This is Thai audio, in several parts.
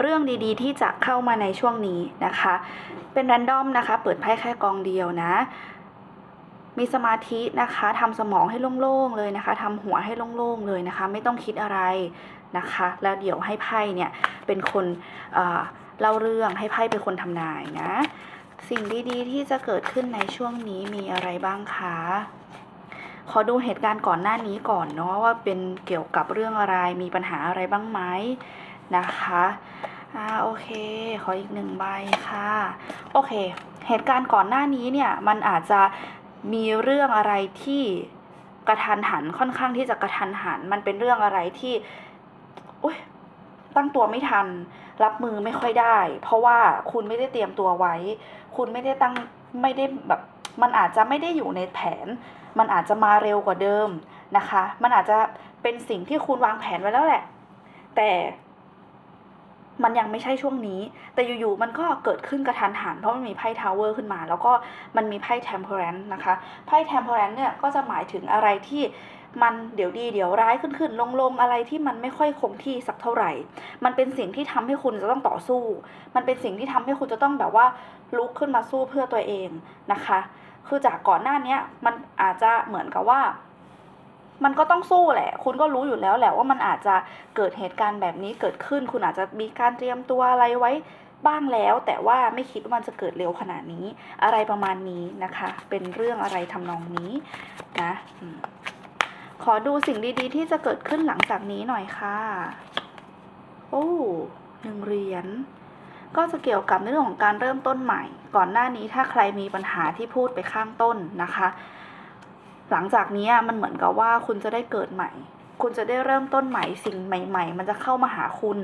เรื่องดีๆ ที่จะเข้ามาในช่วงนี้นะคะ เป็นแรนดอมนะคะ เปิดไพ่แค่กองเดียวนะมีสมาธินะคะทำสมองให้โล่งๆเลยนะคะทำหัวให้โล่งๆเลยนะคะ ไม่ต้องคิดอะไรนะคะ แล้วเดี๋ยวให้ไพ่เนี่ยเป็นคนเเล่าเรื่องให้ไพ่เป็นคนทำนายนะ สิ่งดีๆที่จะเกิดขึ้นในช่วงนี้มีอะไรบ้างคะ ขอดูเหตุการณ์ก่อนหน้านี้ก่อนเนาะว่าเป็นเกี่ยวกับเรื่องอะไรมีปัญหาอะไรบ้างไหม นะคะอ่าโอเค ขออีกหนึ่งใบค่ะ โอเค เหตุการณ์ก่อนหน้านี้เนี่ย มันอาจจะมีเรื่องอะไรที่กระทันหันค่อนข้างที่จะกระทันหัน มันเป็นเรื่องอะไรที่อุ้ยตั้งตัวไม่ทัน รับมือไม่ค่อยได้ เพราะว่าคุณไม่ได้เตรียมตัวไว้ คุณไม่ได้ตั้งไม่ได้แบบมันอาจจะไม่ได้อยู่ในแผน มันอาจจะมาเร็วกว่าเดิมนะคะ มันอาจจะเป็นสิ่งที่คุณวางแผนไว้แล้วแหละ แต่ มันยังไม่ใช่ช่วงนี้ แต่อยู่ๆมันก็เกิดขึ้นกระทันหันเพราะมันมีไพ่ทาวเวอร์ขึ้นมา แล้วก็มันมีไพ่เทมเพลนนะคะไพ่เทมเพลนเนี่ยก็จะหมายถึงอะไรที่มันเดี๋ยวดีเดี๋ยวร้ายขึ้นขึ้นลงลงๆอะไรที่มันไม่ค่อยคงที่สักเท่าไหร่ มันเป็นสิ่งที่ทำให้คุณจะต้องต่อสู้ มันเป็นสิ่งที่ทำให้คุณจะต้องแบบว่าลุกขึ้นมาสู้เพื่อตัวเองนะคะ คือจากก่อนหน้าเนี้ยมันอาจจะเหมือนกับว่า มันก็ต้องสู้แหละ คุณก็รู้อยู่แล้วแหละว่ามันอาจจะเกิดเหตุการณ์แบบนี้เกิดขึ้น คุณอาจจะมีการเตรียมตัวอะไรไว้บ้างแล้ว แต่ว่าไม่คิดว่ามันจะเกิดเร็วขนาดนี้ อะไรประมาณนี้นะคะ เป็นเรื่องอะไรทำนองนี้นะขอดูสิ่งดี ๆ ที่จะเกิดขึ้นหลังจากนี้หน่อยค่ะ โอ้หนึ่งเหรียญก็จะเกี่ยวกับในเรื่องของการเริ่มต้นใหม่ ก่อนหน้านี้ถ้าใครมีปัญหาที่พูดไปข้างต้นนะคะ หลังจากนี้มันเหมือนกับว่าคุณจะได้เกิดใหม่ คุณจะได้เริ่มต้นใหม่สิ่งใหม่ ๆ มันจะเข้ามาหาคุณ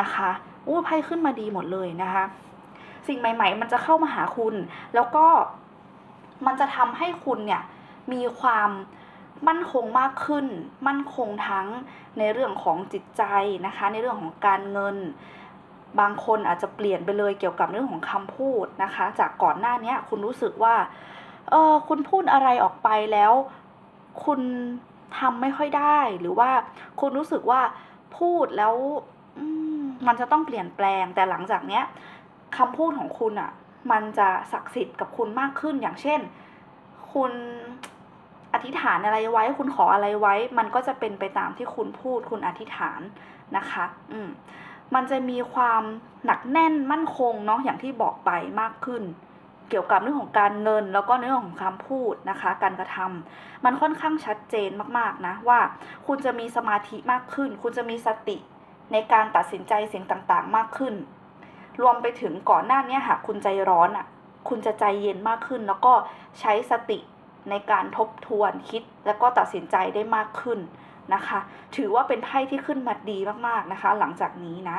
นะคะอู้ไพ่ขึ้นมาดีหมดเลยนะคะ สิ่งใหม่ ๆ มันจะเข้ามาหาคุณ แล้วก็มันจะทำให้คุณเนี่ยมีความมั่นคงมากขึ้น มั่นคงทั้งในเรื่องของจิตใจนะคะ ในเรื่องของการเงิน บางคนอาจจะเปลี่ยนไปเลยเกี่ยวกับเรื่องของคำพูดนะคะ จากก่อนหน้านี้คุณรู้สึกว่า เออคุณพูดอะไรออกไปแล้ว คุณทำไม่ค่อยได้ หรือว่าคุณรู้สึกว่าพูดแล้วมมันจะต้องเปลี่ยนแปลง แต่หลังจากเนี้ยคำพูดของคุณอะ่ะ มันจะศักดิ์สิทธิ์กับคุณมากขึ้นอย่างเช่น คุณอธิษฐานอะไรไว้ คุณขออะไรไว้ มันก็จะเป็นไปตามที่คุณพูด คุณอธิษฐานนะคะ อืมมันจะมีความหนักแน่นมั่นคงเนาะอย่างที่บอกไปมากขึ้น เกี่ยวกับเรื่องของการเงิน แล้วก็เรื่องของคำพูดนะคะ การกระทำมันค่อนข้างชัดเจนมากๆนะว่าคุณจะมีสมาธิมากขึ้น คุณจะมีสติในการตัดสินใจสิ่งต่างๆ มากขึ้น รวมไปถึงก่อนหน้านี้หากคุณใจร้อนอะคุณจะใจเย็นมากขึ้น แล้วก็ใช้สติในการทบทวนคิด แล้วก็ตัดสินใจได้มากขึ้นนะคะ ถือว่าเป็นไพ่ที่ขึ้นมาดีมากๆนะคะ หลังจากนี้นะ